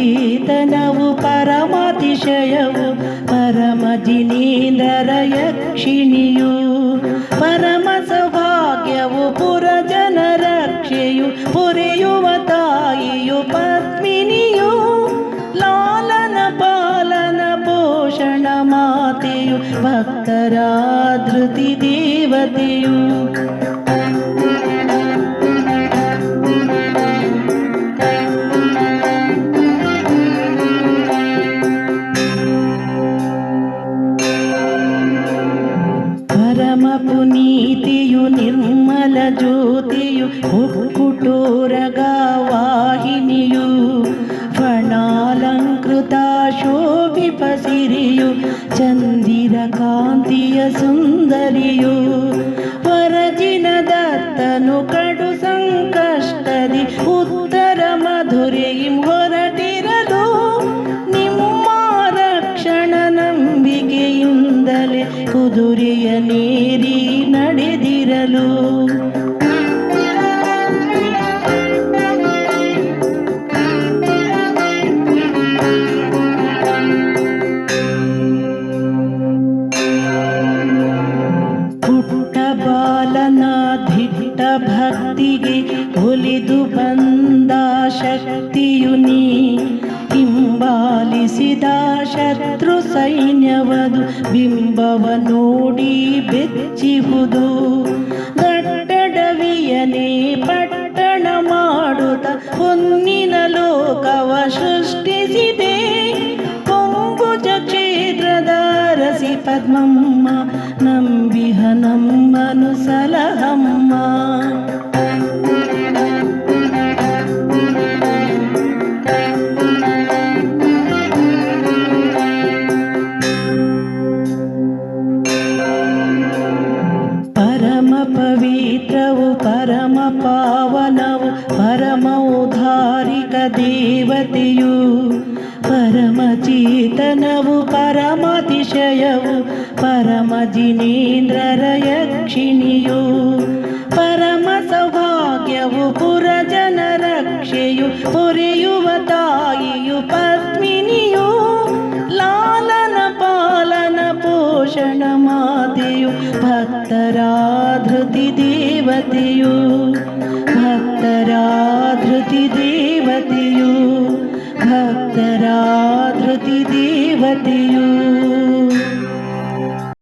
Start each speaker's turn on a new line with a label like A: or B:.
A: ಪರಮ ಪಾವನವು ಪರಮೌಧಾರಿಕ ದೇವತೆಯು ಪರಮ ಚೇತನವು ಪರಮಾತಿಶಯವು, ಪರಮ ಜಿನೇಂದ್ರರ ಯಕ್ಷಿಣಿಯು ಪರಮ ಸೌಭಾಗ್ಯವು ಪುರಜನ ರಕ್ಷೆಯು ಪುರಿಯುವ ತಾಯಿಯು ಪದ್ಮಿನಿಯು. ಲಾಲನ ಪಾಲನ ಪೋಷಣ ಮಾತೆಯು ಧೃತಿ ದೇವತೆಯು. ಜ್ಯೋತಿಯು ಕುಟೋರಗ ವಾಹಿನಿಯು ಫಣಾಲಂಕೃತ ಶೋಭಿ ಪಸಿರಿಯು ಚಂದಿರ ಕಾಂತಿಯ ಸುಂದರಿಯು ವರಜಿನ ದತ್ತನು ಕಡು ಸಂಕಷ್ಟದಿ, ಉತ್ತರ ಮಧುರೆ ಹೊರಟಿರಲು, ನಿಮ್ಮ ರಕ್ಷಣ ನಂಬಿಕೆಯಿಂದಲೇ ಕುದುರೆಯ ನೀರಿ ನಡೆದಿರಲು. ದಿಟ್ಟ ಭಕ್ತಿಗೆ ಒಲಿದು ಬಂದ ಶಕ್ತಿಯು ನೀ. ಹಿಂಬಾಲಿಸಿದ ಶತ್ರು ಸೈನ್ಯವದು ಬಿಂಬವ ನೋಡಿ ಬೆಚ್ಚಿಹುದು. పద్మమ్మ నంబిహ నమ్మను సలహమ్మ. పరమ పవిత్రవు పరమ పావనవు పరమ దేవతయు. परमचेतनवु परमतिशयवु परमजिनेन्द्ररयक्षिणियो। परमसौभाग्यवु पुरजन रक्षेयु पद्मिनियो। लालन पालन पोषण पोषणमादयु भक्तराधृति धृतिदेवतु भक्तरा ದೇವತೆಯು ಭಕ್ತರ ಧೃತಿ ದೇವತೆಯು